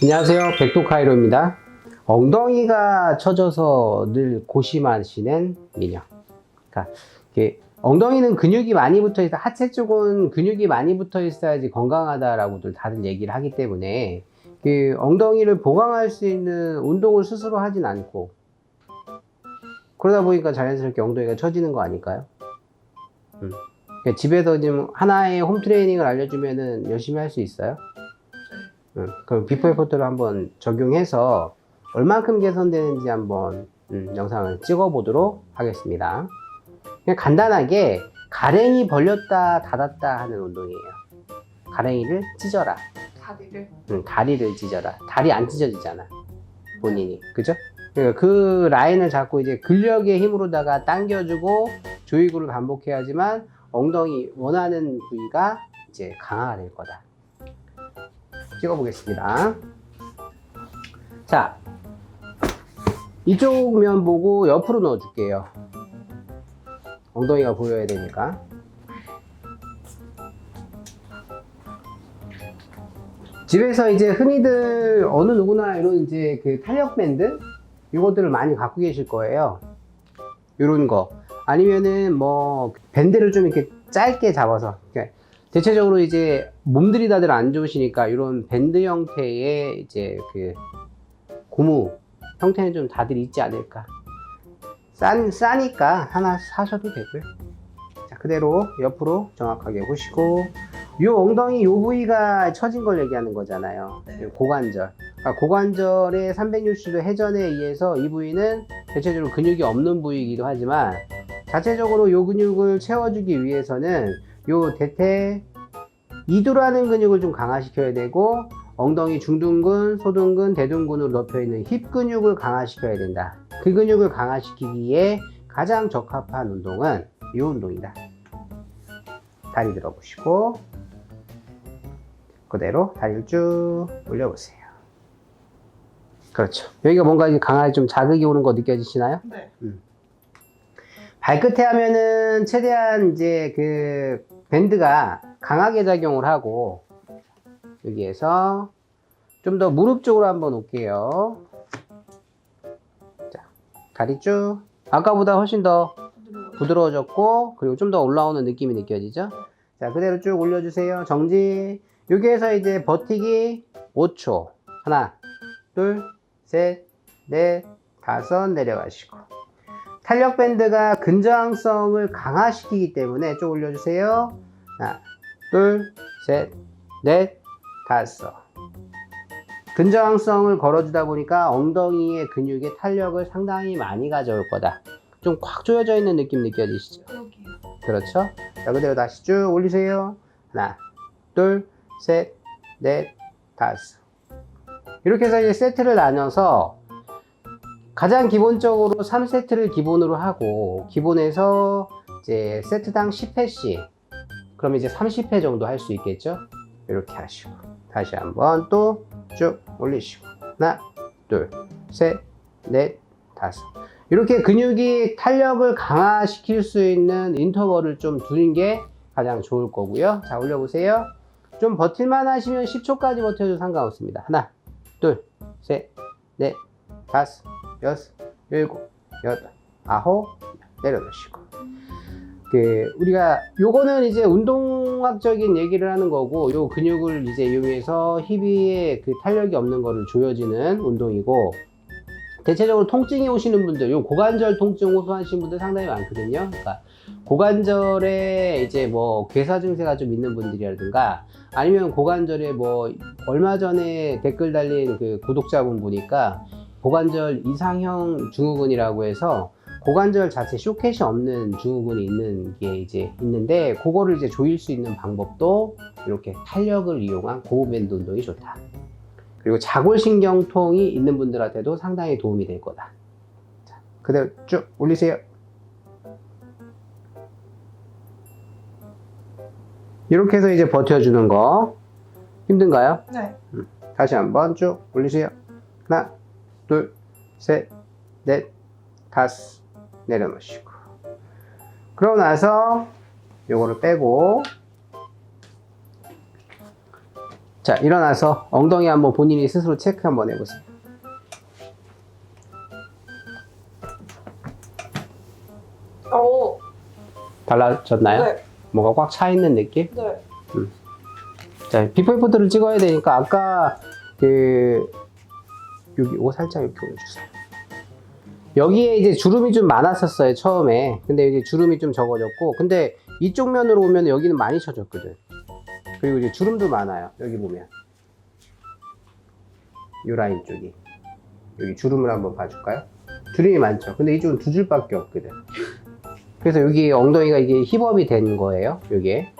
안녕하세요. 백도카이로입니다. 엉덩이가 처져서 늘 고심하시는 미녀. 그러니까 엉덩이는 근육이 많이 붙어 있어 하체 쪽은 근육이 많이 붙어 있어야지 건강하다라고들 다들 얘기를 하기 때문에 그 엉덩이를 보강할 수 있는 운동을 스스로 하진 않고 그러다 보니까 자연스럽게 엉덩이가 처지는 거 아닐까요? 음. 그러니까 집에서 지금 하나의 홈 트레이닝을 알려주면은 열심히 할 수 있어요? 음, 그럼 비포 애프터를 한번 적용해서 얼만큼 개선되는지 한번 음, 영상을 찍어 보도록 하겠습니다. 그냥 간단하게 가랭이 벌렸다 닫았다 하는 운동이에요. 가랭이를 찢어라. 다리를 음, 다리를 찢어라. 다리 안 찢어지잖아. 본인이. 그죠? 그러니까 그 라인을 잡고 이제 근력의 힘으로다가 당겨주고 조이구를 반복해야지만 엉덩이 원하는 부위가 이제 강화가 될 거다. 찍어 보겠습니다. 자, 이쪽 면 보고 옆으로 넣어 줄게요. 엉덩이가 보여야 되니까. 집에서 이제 흔히들 어느 누구나 이런 이제 그 탄력 밴드 이것들을 많이 갖고 계실 거예요. 이런 거 아니면은 뭐 밴드를 좀 이렇게 짧게 잡아서 그러니까 대체적으로 이제 몸들이 다들 안 좋으시니까 이런 밴드 형태의 이제 그 고무 형태는 좀 다들 있지 않을까. 싼 싸니까 하나 사셔도 되고요. 자 그대로 옆으로 정확하게 보시고 요 엉덩이 요 부위가 처진 걸 얘기하는 거잖아요. 네. 요 고관절. 그러니까 고관절의 360도 회전에 의해서 이 부위는 대체적으로 근육이 없는 부위이기도 하지만 자체적으로 요 근육을 채워주기 위해서는 요 대퇴 이두라는 근육을 좀 강화시켜야 되고 엉덩이 중둔근, 소둔근, 대둔근으로 덮여 있는 힙 근육을 강화시켜야 된다. 그 근육을 강화시키기에 가장 적합한 운동은 이 운동이다. 다리 들어보시고 그대로 다리를 쭉 올려보세요. 그렇죠. 여기가 뭔가 강하게 좀 자극이 오는 거 느껴지시나요? 네. 발끝에 하면은 최대한 이제 그 밴드가 강하게 작용을 하고 여기에서 좀 더 무릎 쪽으로 한번 올게요. 자, 다리 쭉 아까보다 훨씬 더. 부드러워졌고 그리고 좀 더 올라오는 느낌이 느껴지죠? 자 그대로 쭉 올려주세요 정지 여기에서 이제 버티기 5초 하나 둘 셋 넷 다섯 내려가시고 탄력 밴드가 근저항성을 강화시키기 때문에 쭉 올려주세요 하나 둘 셋 넷 다섯 근저항성을 걸어주다 보니까 엉덩이의 근육의 탄력을 상당히 많이 가져올 거다 좀 꽉 조여져 있는 느낌 느껴지시죠? 그렇죠? 자, 그대로 다시 쭉 올리세요. 하나, 둘, 셋, 넷, 다섯. 이렇게 해서 이제 세트를 나눠서 가장 기본적으로 3세트를 기본으로 하고 기본에서 이제 세트당 10회씩 그럼 이제 30회 정도 할 수 있겠죠? 이렇게 하시고 다시 한번 또 쭉 올리시고 하나, 둘, 셋, 넷, 다섯. 이렇게 근육이 탄력을 강화시킬 수 있는 인터벌을 좀 두는 게 가장 좋을 거고요. 자, 올려보세요. 좀 버틸만 하시면 10초까지 버텨도 상관없습니다. 하나, 둘, 셋, 넷, 다섯, 여섯, 일곱, 여덟, 아홉, 내려놓으시고. 그, 우리가, 요거는 이제 운동학적인 얘기를 하는 거고, 요 근육을 이제 이용해서 힙에 그 탄력이 없는 거를 조여지는 운동이고, 대체적으로 통증이 오시는 분들, 요 고관절 통증 호소하시는 분들 상당히 많거든요. 그러니까 고관절에 이제 뭐 괴사 증세가 좀 있는 분들이라든가 아니면 고관절에 뭐 얼마 전에 댓글 달린 그 구독자분 보니까 고관절 이상형 증후군이라고 해서 고관절 자체 쇼켓이 없는 증후군이 있는 게 이제 있는데 그거를 이제 조일 수 있는 방법도 이렇게 탄력을 이용한 고밴드 운동이 좋다. 그리고 자골신경통이 있는 분들한테도 상당히 도움이 될 거다. 자, 그대로 쭉 올리세요. 이렇게 해서 이제 버텨주는 거 힘든가요? 네. 다시 한번 쭉 올리세요. 하나, 둘, 셋, 넷, 다섯 내려놓으시고 그러고 나서 요거를 빼고 자, 일어나서 엉덩이 한번 본인이 스스로 체크 한번 해보세요. 오, 달라졌나요? 네, 뭐가 꽉 차 있는 느낌? 네. 자, 비포 애프터를 찍어야 되니까 아까 그 여기 오 살짝 이렇게 올려주세요. 여기에 이제 주름이 좀 많았었어요 처음에. 근데 이제 주름이 좀 적어졌고, 근데 이쪽 면으로 오면 여기는 많이 쳐졌거든. 그리고 이제 주름도 많아요. 여기 보면 이 라인 쪽이 여기 주름을 한번 봐줄까요? 주름이 많죠. 근데 이쪽은 두 줄밖에 없거든. 그래서 여기 엉덩이가 이게 힙업이 된 거예요. 여기에.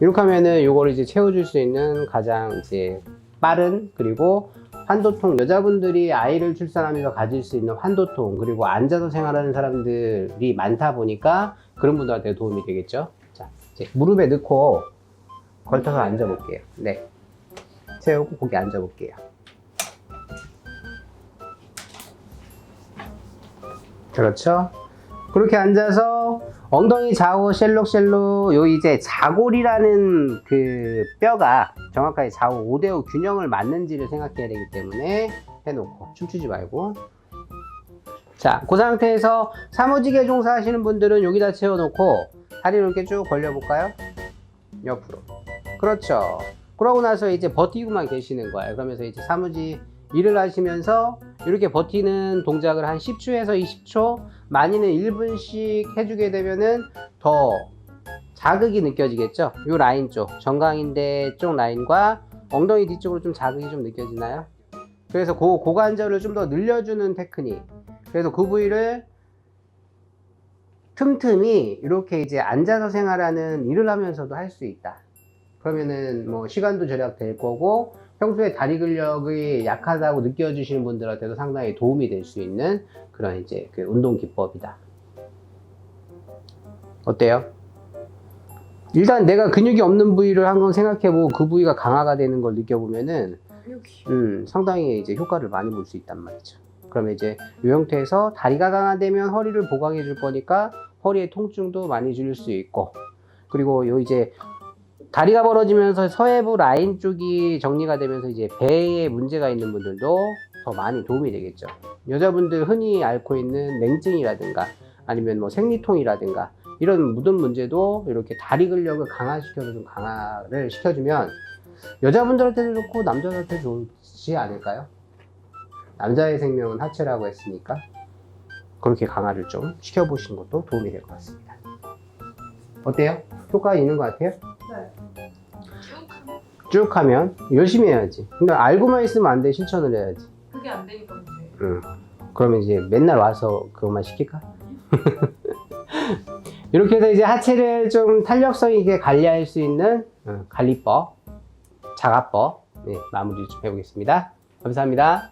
이렇게 하면은 요거를 이제 채워줄 수 있는 가장 이제 빠른 그리고 환도통 여자분들이 아이를 출산하면서 가질 수 있는 환도통 그리고 앉아서 생활하는 사람들이 많다 보니까 그런 분들한테 도움이 되겠죠. 자, 무릎에 넣고 걸쳐서 앉아 볼게요. 네. 세우고 거기 앉아 볼게요. 그렇죠. 그렇게 앉아서 엉덩이 좌우 셀록셀록 요 이제 자골이라는 그 뼈가 정확하게 좌우 5대5 균형을 맞는지를 생각해야 되기 때문에 해놓고 춤추지 말고. 자 그 상태에서 사무직에 종사 하시는 분들은 여기다 채워놓고 다리를 이렇게 쭉 벌려볼까요? 옆으로. 그렇죠. 그러고 나서 이제 버티고만 계시는 거예요. 그러면서 이제 사무직 일을 하시면서 이렇게 버티는 동작을 한 10초에서 20초 많이는 1분씩 해주게 되면은 더 자극이 느껴지겠죠? 이 라인 쪽, 정강인대 쪽 라인과 엉덩이 뒤쪽으로 좀 자극이 좀 느껴지나요? 그래서 그 고관절을 좀 더 늘려주는 테크닉. 그래서 그 부위를 틈틈이 이렇게 이제 앉아서 생활하는 일을 하면서도 할 수 있다. 그러면은 뭐 시간도 절약될 거고 평소에 다리 근력이 약하다고 느껴지시는 분들한테도 상당히 도움이 될 수 있는 그런 이제 그 운동 기법이다. 어때요? 일단 내가 근육이 없는 부위를 한번 생각해보고 그 부위가 강화가 되는 걸 느껴보면은. 음, 상당히 이제 효과를 많이 볼 수 있단 말이죠. 그러면 이제 이 형태에서 다리가 강화되면 허리를 보강해 줄 거니까 허리의 통증도 많이 줄일 수 있고 그리고 요 이제 다리가 벌어지면서 서해부 라인 쪽이 정리가 되면서 이제 배에 문제가 있는 분들도 더 많이 도움이 되겠죠. 여자분들 흔히 앓고 있는 냉증이라든가 아니면 뭐 생리통이라든가 이런 묻은 문제도 이렇게 다리 근력을 강화시켜서 좀 강화를 시켜주면 여자분들한테도 좋고 남자들한테도 좋지 않을까요? 남자의 생명은 하체라고 했으니까 그렇게 강화를 좀 시켜보시는 것도 도움이 될 것 같습니다. 어때요? 효과 있는 것 같아요? 네. 쭉 하면 열심히 해야지. 근데 알고만 있으면 안 돼. 실천을 해야지. 그게 안 되니까 문제. 응. 그러면 이제 맨날 와서 그것만 시킬까? 이렇게 해서 이제 하체를 좀 탄력성 있게 관리할 수 있는 어, 관리법, 자가법 네, 마무리 좀 해보겠습니다. 감사합니다.